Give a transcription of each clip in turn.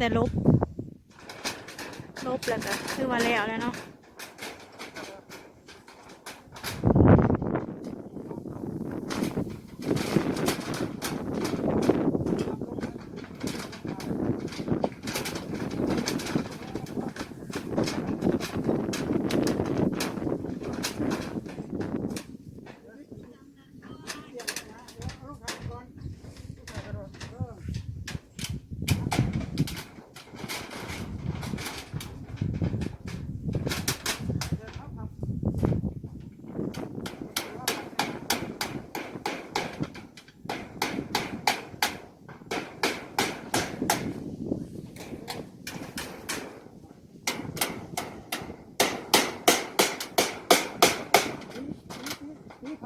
แต่ลบ ลบแล้วก็คือว่าแล้วแล้วเนาะ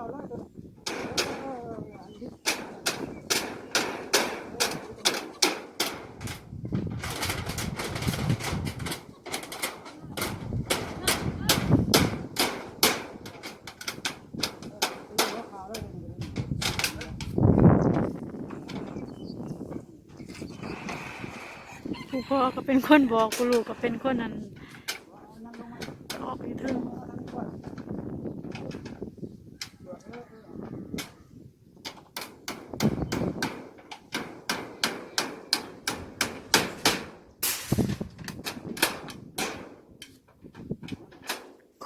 ผู้พ่อก็เป็นคนบอกผู้ลูกก็เป็นคนนั้นออกอยู่ถึง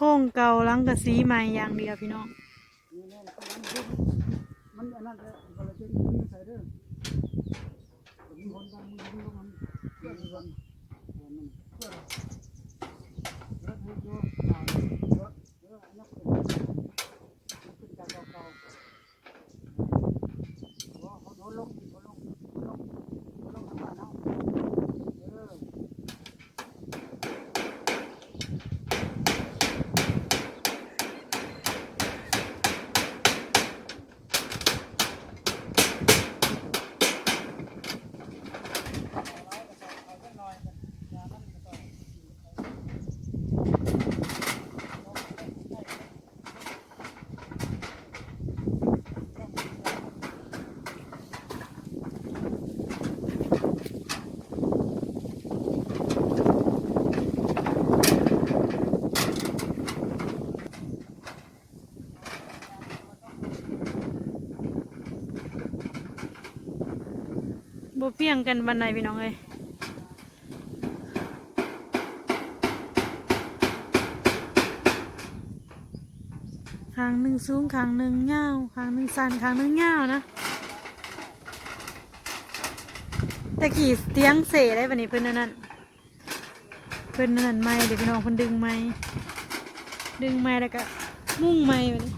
โค้งเก่าหลังกระสีใหม่อย่างเดียวพี่น้องมันอันนั้นเลยก็เลยจะมีใส่เด้อมีคนดังมีคนมันเพื่อนมันเพื่อนแล้วให้ดูอ่าเยอะเยอะอันนั้นเป็นการเก่าๆว่าเขาโดนลงเขาลงลงลงทำงานเอาเออ บ่เพี ยงกันบันไดพี่น้องเอ้ยข้างหนึ่งสูงข้างหนึ่งเงาข้างหนึ่งสั้นข้างหนึ่งเงานะแต่กี่เตียงเสได้บันนี้เพิ่นอันนั่นเพิ่นอันนั่นไม่เดี๋ยวพี่น้องเพิ่นดึงไม่ดึงไม่แล้วก็มุ่งไม่บัดนี้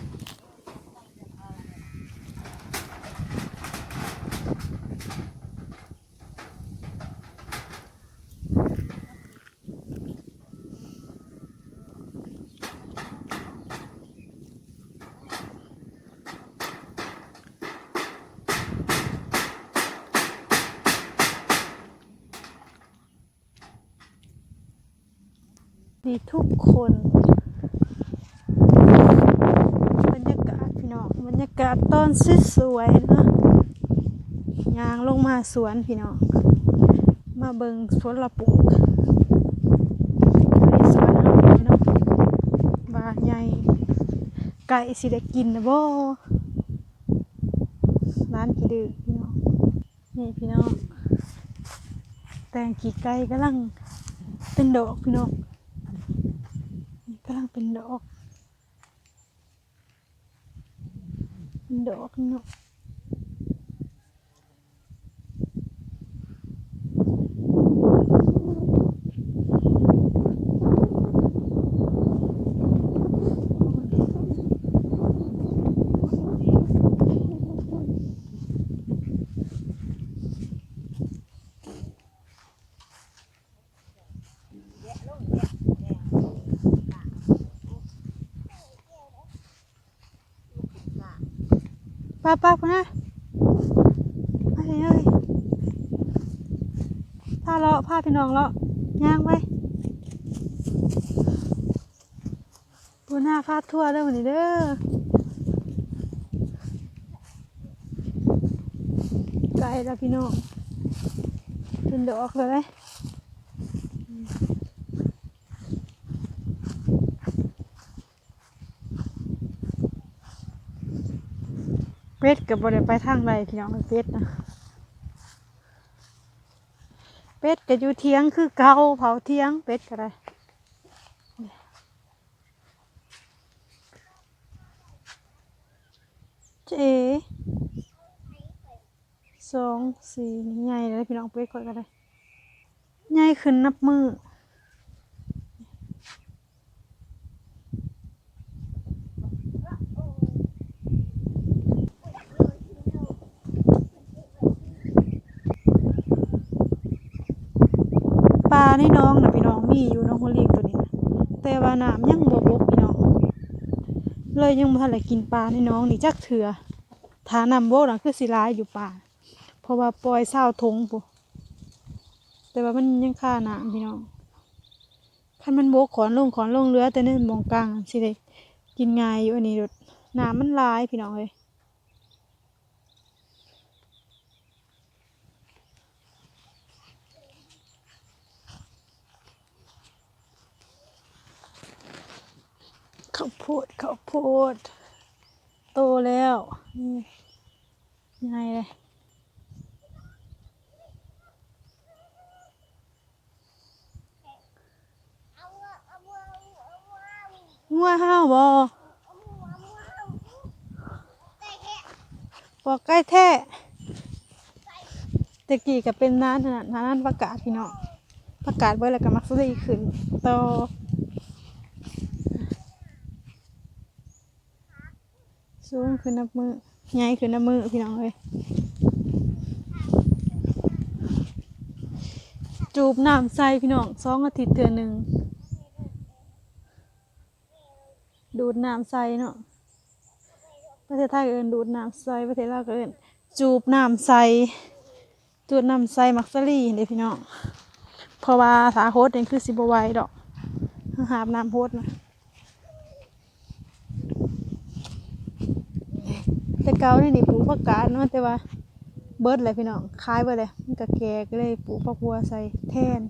มีทุกคน บรรยากาศพี่น้องบรรยากาศตอนสวยๆนะยางลงมาสวนพี่น้องมาเบิงสวนละปลูกอันรีสวนเฮาพี่น้องบาใหญ่ไก่สิได้กินนะบ่ร้านกี่ดื้อพี่น้องนี่พี่น้องแตงกี่ไก่กำลังเป็นดอกพี่น้องำลังเป็นดอก เป็นดอกเนาะ ป้าป้าพุ่นนะไปเอ้ยเอ้าเลาะพาพี่น้องเลาะย่างไปพุ่นหน้าพาดทั่วเด้อวันนี้เด้อไกลแล้วพี่น้องเป็นดอกเลย เป็ดกับบริไปทางใดพี่น้องเป็ดนะเป็ดก็อยู่เทียงคือเกาเผาเทียงเป็ดก็ได้เจ๊สองสี่ใหญ่เลยพี่น้องเป็ดก่อนก็ได้ใหญ่ขึ้นนับมือ ปลาในน้องนะพี่น้อง มีอยู่น้องโฮลีตัวนี้นะแต่ว่าน้ำยังบ่บกพี่น้องเลยยังบ่ทันได้กินปลาในน้องนี่จักเถื่อถ้าน้ำบกน่ะคือสิร้ายอยู่ป่าเพราะว่าปล่อยเศร้าทงปุ๊แต่ว่ามันยังค่าน้ำพี่น้องคันมันโบกขอนลงขอนลงเรือแต่ในหมองกลางสิได้กินง่ายอยู่อันนี้ดน้ำมันร้ายพี่น้องเอ้ย ข้าวโพดข้าวโพด โตแล้วนี่ยังไงเลยงัวห้าวบอบอกใกล้แท้ตะกี้ก็เป็นน้านขนาดน้านประกาศพี่น้องประกาศเบอร์แล้วก็มักซื้อขึ้นต่อ สูงขึ้นนับมือใหญ่ขึ้นนับมือพี่น้องเลยจูบน้ำใส่พี่น้องสองอาทิตย์เทื่อหนึ่งดูดน้ำใส่เนาะประเทศไทยเอินดูดน้ำใส่ประเทศลาวเอินจูบน้ำใส่จูบน้ำใส่มักซารี่เด้พี่น้องเพราะว่าสาโฮดนี่คือสิบไหวดอกหาบน้ำโฮดนะ แต่เก่านี่นี่ปลูกผักกาดเนาะแต่ว่าเบิดเลยพี่น้องคายเบิดเลยมันก็แก่ก็เลยปลูกผักบัวใส่แทน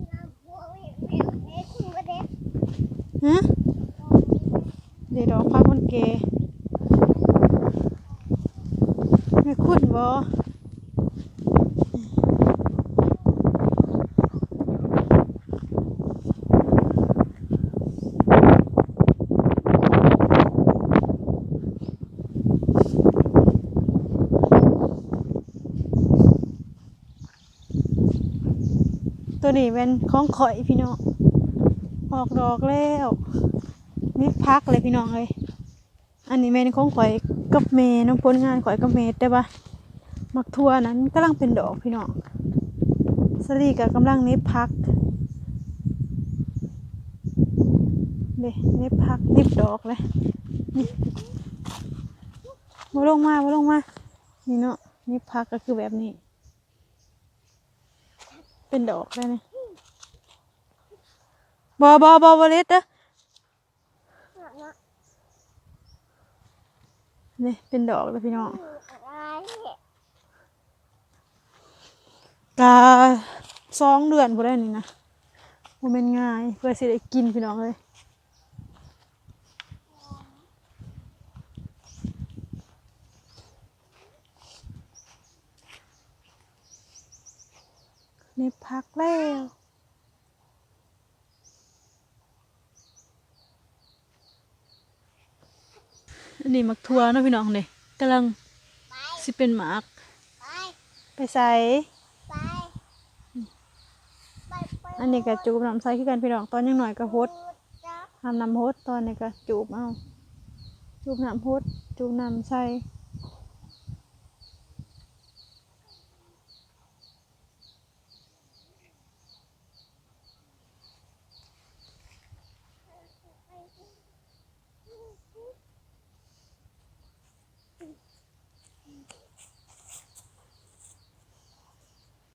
ฮะเดี๋ยวดอกพักมันแก่ไม่คุ้นบ่ ตัวนี้เป็นของข่อยพี่น้อง ออกดอกแล้วนี่พักเลยพี่น้องเลยอันนี้แม่นของข่อยกับเมย์น้องผลงานข่อยกับเมย์แต่ว่ามักทั่วนั้นกำลังเป็นดอกพี่น้องสลีกับกำลังเน็บพักเด้เน็บพักเน็บดอกเลยนี่มาลงมามาลงมา นี่เนาะเน็บพักก็คือแบบนี้ เป็นดอกได้ไหมบอบอบอบอเล็ดเด้อนี่เป็นดอกเลยพี่น้องกาสองเดือนพอได้นี่นะมันเป็นง่าย เพื่อสิได้กินพี่น้องเลย นี่พักแล้วอันนี้มักทัวเนาะพี่น้องเนี่ยกำลังสิเป็นหมากไปใส่อันนี้ก็จูบน้ำใส่ขึ้นกันพี่น้องตอนยังหน่อยก็ฮดทำน้ำฮดตอนนี้ก็จูบเอาจูบน้ำฮดจูบน้ำใส่